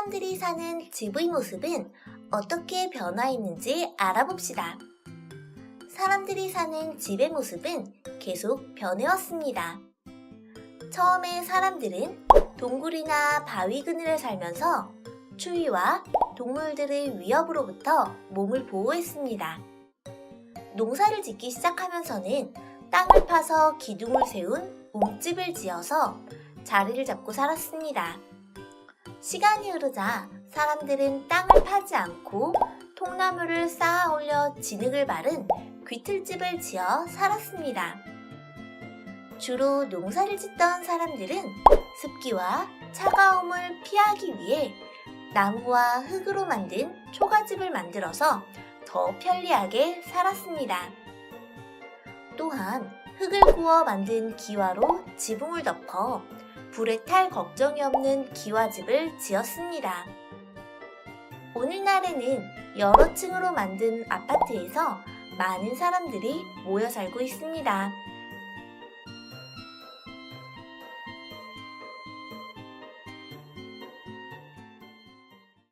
사람들이 사는 집의 모습은 어떻게 변화했는지 알아봅시다. 사람들이 사는 집의 모습은 계속 변해왔습니다. 처음에 사람들은 동굴이나 바위 그늘에 살면서 추위와 동물들의 위협으로부터 몸을 보호했습니다. 농사를 짓기 시작하면서는 땅을 파서 기둥을 세운 몸집을 지어서 자리를 잡고 살았습니다. 시간이 흐르자 사람들은 땅을 파지 않고 통나무를 쌓아 올려 진흙을 바른 귀틀집을 지어 살았습니다. 주로 농사를 짓던 사람들은 습기와 차가움을 피하기 위해 나무와 흙으로 만든 초가집을 만들어서 더 편리하게 살았습니다. 또한 흙을 구워 만든 기와로 지붕을 덮어 불에 탈 걱정이 없는 기와집을 지었습니다. 오늘날에는 여러 층으로 만든 아파트에서 많은 사람들이 모여 살고 있습니다.